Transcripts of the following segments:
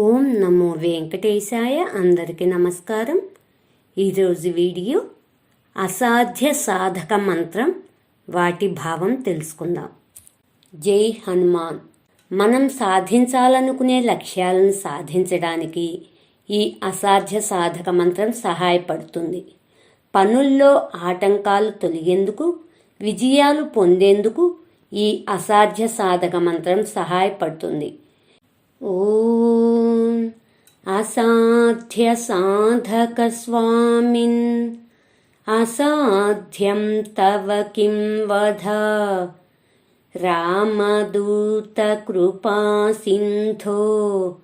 ఓం నమో వెంకటేశాయ అందరికీ నమస్కారం. ఈరోజు వీడియో అసాధ్య సాధక మంత్రం వాటి భావం తెలుసుకుందాం. జై హనుమాన్. మనం సాధించాలనుకునే లక్ష్యాలను సాధించడానికి ఈ అసాధ్య సాధక మంత్రం సహాయపడుతుంది. పనుల్లో ఆటంకాలు తొలగేందుకు విజయాలు పొందేందుకు ఈ అసాధ్య సాధక మంత్రం సహాయపడుతుంది. ఓ असाध्यसाधकस्वामिन्। असाध्यं तव किं वध? रामदूतकृपासिन्धो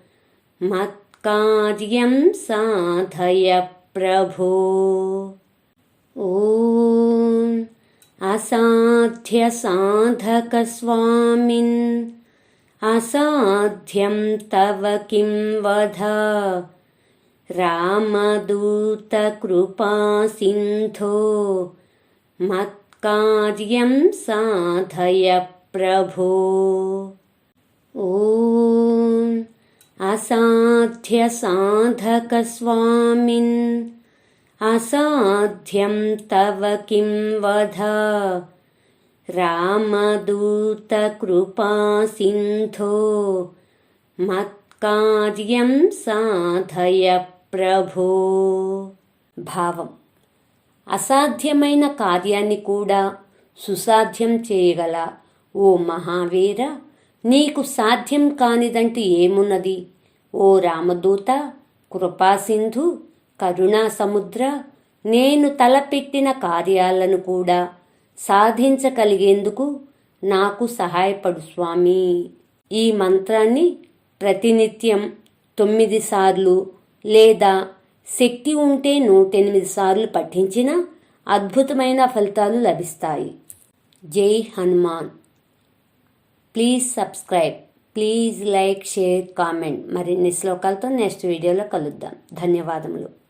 मत्कार्यं साधय प्रभो। ॐ असाध्यसाधकस्वामिन् असाध्यं तव किं वध? रामदूतकृपासिन्धो मत्कार्यं साधय प्रभो। ॐ असाध्यसाधकस्वामिन् असाध्यं तव किं वध रामदूतकृपासिन्धो మత్కార్యం సాధయ ప్రభో భావం అసాధ్యమైన కార్యాన్ని కూడా సుసాధ్యం చేయగల ఓ మహావీర నీకు సాధ్యం కానిదంటూ ఏమున్నది ఓ రామదూత కృపాసింధు కరుణా సముద్ర నేను తలపెట్టిన కార్యాలను కూడా సాధించగలిగేందుకు నాకు సహాయపడు స్వామి. ఈ మంత్రాన్ని ప్రతినిత్యం తొమ్మిది సార్లు లేదా శక్తి ఉంటే నూటెనిమిది సార్లు పఠించిన అద్భుతమైన ఫలితాలు లభిస్తాయి. జై Hanuman. Please subscribe please like share comment. మరిన్ని శ్లోకాలతో నెక్స్ట్ వీడియోలో కలుద్దాం. ధన్యవాదములు.